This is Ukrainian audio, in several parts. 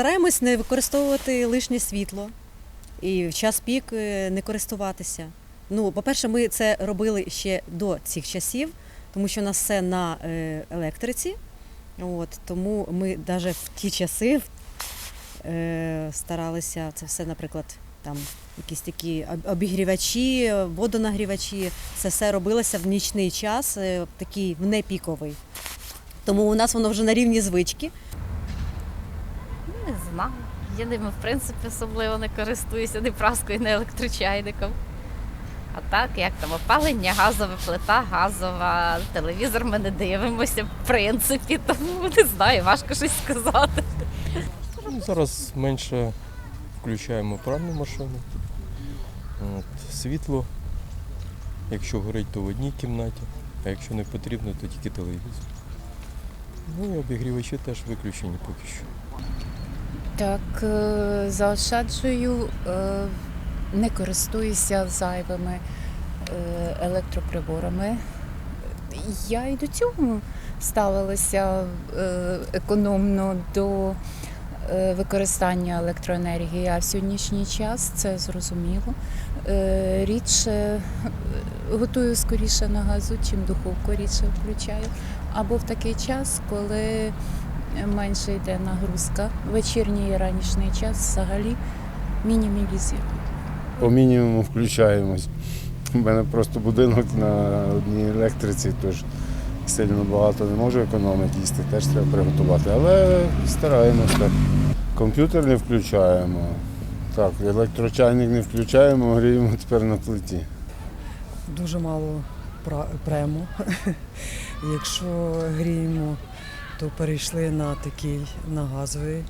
Стараємось не використовувати лишнє світло і в час пік е, не користуватися. Ну, по-перше, ми це робили ще до цих часів, тому що у нас все на е, електриці. От, тому ми навіть в ті часи е, старалися це все, наприклад, там якісь такі обігрівачі, водонагрівачі. Це все робилося в нічний час, такий в непіковий. Тому у нас воно вже на рівні звички. Знаю. Я ними, в принципі, особливо не користуюся ні праскою, ні електрочайником. А так, як там опалення, газова плита, газова, телевізор ми не дивимося, в принципі, тому не знаю, важко щось сказати. Ну, зараз менше включаємо пральну машину. От, світло. Якщо горить, то в одній кімнаті, а якщо не потрібно, то тільки телевізор. Ну і обігрівачі теж виключені поки що. Так, е, заощаджую, е, не користуюся зайвими е, електроприборами. Я і до цього ставилася економно до використання електроенергії, а в сьогоднішній час це зрозуміло. Рідше готую скоріше на газу, чим духовку рідше включаю. Або в такий час, коли менше йде нагрузка. Вечірній і ранішній час взагалі мінімалізую. По мінімуму включаємось. У мене просто будинок на одній електриці, тож сильно багато не можу економити, їсти теж треба приготувати. Але стараємось так. Комп'ютер не включаємо. Так, електрочайник не включаємо, гріємо тепер на плиті. дуже мало премо. Якщо гріємо, то перейшли на такий на газовий.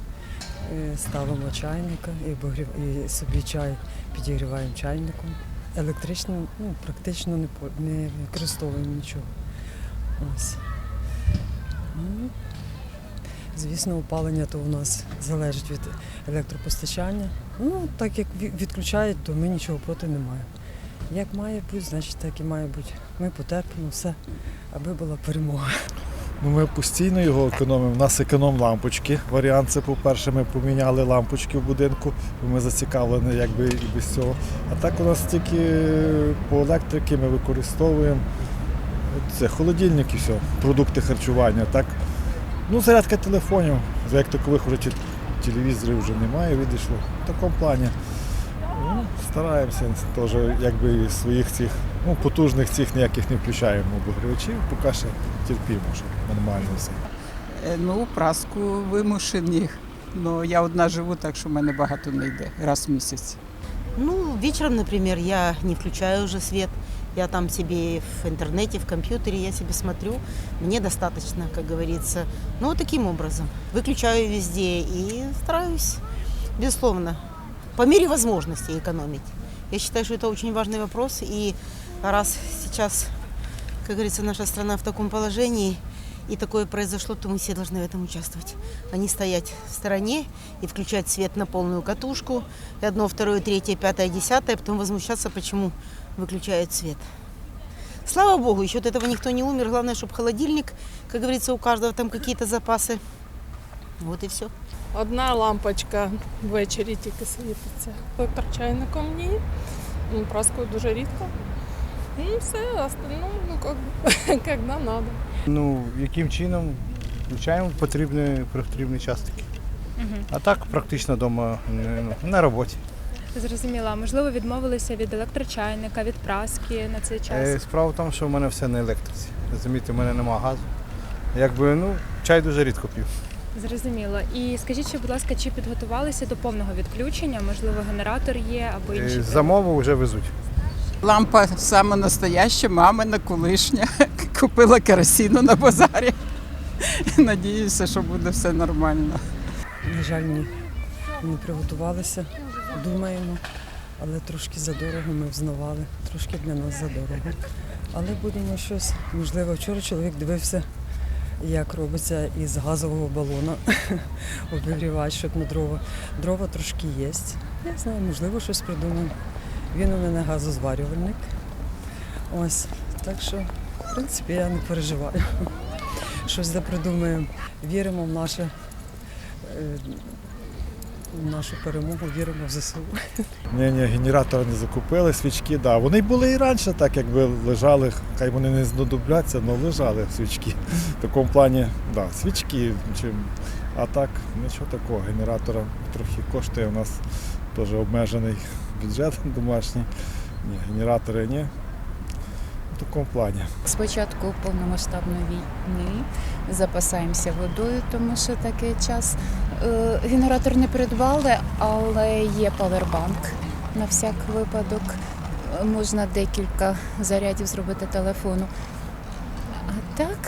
Е, Ставимо чайника і, обогрів- і собі чай підігріваємо чайником. Електрично ну, практично не, не використовуємо нічого. Ось. Ну, звісно, опалення то у нас залежить від електропостачання. Ну, так як відключають, то ми нічого проти не маємо. Як має бути, значить так і має бути. Ми потерпимо все, аби була перемога. Ну, ми постійно його економимо. У нас економ лампочки. Варіант це, по-перше, ми поміняли лампочки в будинку, бо ми зацікавлені якби і без цього. А так у нас тільки по електрики ми використовуємо це холодильник і все, продукти харчування. Так? Ну, зарядка телефонів, як такових вже телевізорів вже немає, відійшло. В такому плані. Ну, стараємося теж якби своїх цих ну, потужних цих ніяких не включаємо обігрівачів, поки ще терпімо, що нормально все. Е, Ну, праску вимушені. Ну, я одна живу, так що в мене багато не йде раз в місяць. Ну, вечером, например, я не включаю уже свет. Я там себе в интернете, в компьютере, я себе смотрю. Мне достаточно, как говорится. Ну, вот таким образом. Выключаю везде и стараюсь, безусловно, по мере возможности экономить. Я считаю, что это очень важный вопрос. И раз сейчас, как говорится, наша страна в таком положении, и такое произошло, то мы все должны в этом участвовать. А не стоять в стороне и включать свет на полную катушку, и одно, второе, третье, пятое, десятое, потом возмущаться, почему выключают свет. Слава богу, еще от этого никто не умер. Главное, чтобы холодильник, как говорится, у каждого там какие-то запасы. Вот и все. Одна лампочка ввечері тільки світиться. Електрочайником ні. Ну, Праскою дуже рідко. Ну, все, остальное, ну, как, бы, когда надо. Ну, яким чином включаємо потрібний, потрібний час такий. А так практично вдома ну, на роботі. Зрозуміла. Можливо, відмовилися від електрочайника, від праски на цей час. Е, Справа в тому, що в мене все на електриці. Розумієте, в мене немає газу. Якби, ну, чай дуже рідко п'ю. Зрозуміло. І скажіть, ще, будь ласка, чи підготувалися до повного відключення? Можливо, генератор є або інші Е. Замову вже везуть. Лампа саме настояща, мамина колишня. Купила керосину на базарі. Надіюся, що буде все нормально. На жаль, ні. Не приготувалися, думаємо, але трошки задорого ми взнавали, трошки для нас задорого. Але будемо щось. Можливо, вчора чоловік дивився, як робиться із газового балона обігрівач, щоб на дрова. Дрова трошки є. Я знаю, можливо, щось придумаємо. Він у мене газозварювальник. Ось. Так що, в принципі, я не переживаю. Щось запридумаємо. Віримо в наше е, нашу перемогу, віримо в ЗСУ. Ні, ні, генератори не закупили, свічки, да. Вони були і раніше, так якби лежали, хай вони не знадобляться, але лежали свічки. В такому плані, да, свічки. А так, нічого такого. Генератора трохи коштує. У нас теж обмежений бюджет домашній. Ні, генератори ні. В такому плані. З початку повномасштабної війни запасаємося водою, тому що такий час. Е, Генератор не придбали, але є павербанк на всяк випадок. Можна декілька зарядів зробити телефону. А так,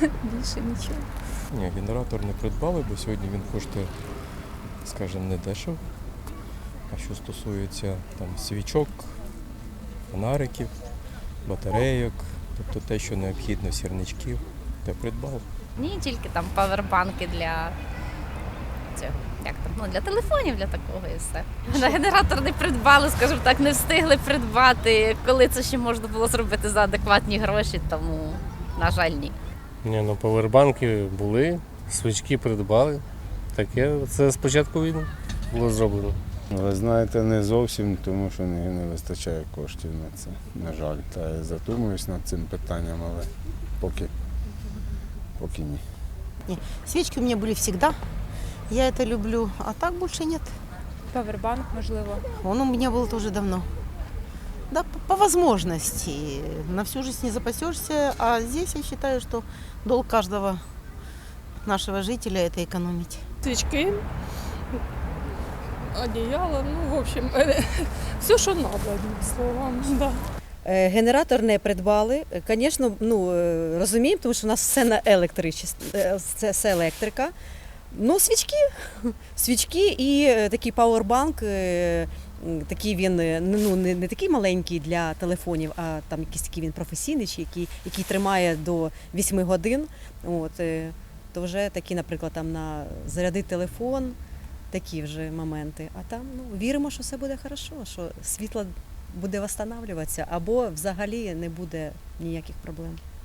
більше нічого. Ні, генератор не придбали, бо сьогодні він коштує, скажімо, не дешево. А що стосується там свічок, фонариків, батарейок, тобто те, що необхідно, сірничків, те придбали. Ні, тільки там павербанки для цього. Як там? Ну, для телефонів, для такого і все. На генератор не придбали, скажімо так, не встигли придбати, коли це ще можна було зробити за адекватні гроші, тому, на жаль, ні. Ні, ну повербанки були, свічки придбали. Таке це спочатку війни було зроблено. Ви знаєте, не зовсім, тому що не, не вистачає коштів на це. На жаль. Та я задумуюсь над цим питанням, але поки, поки ні. Свечки у меня были всегда. Я это люблю, а так больше нет. Павербанк, можливо. Он у меня был тоже давно. Да, по, по возможности. На всю жизнь не запасешься, а здесь я считаю, что долг каждого нашего жителя это экономить. Свічки, одеяло, ну, в общем, все, що одним словом. Да. Е, Генератор не придбали. Звісно, ну, е, розуміємо, тому що у нас все на електричес- е, це все електрика. Ну, свічки. Свічки і е, такий пауербанк. е, Такий він е, ну, не, не такий маленький для телефонів, а там якийсь такий він професійний, чи який, який тримає до 8 годин. От, е, то вже такі, наприклад, там на зарядити телефон, такі вже моменти. А там ну, віримо, що все буде хорошо, що світло буде встановлюватися або взагалі не буде ніяких проблем.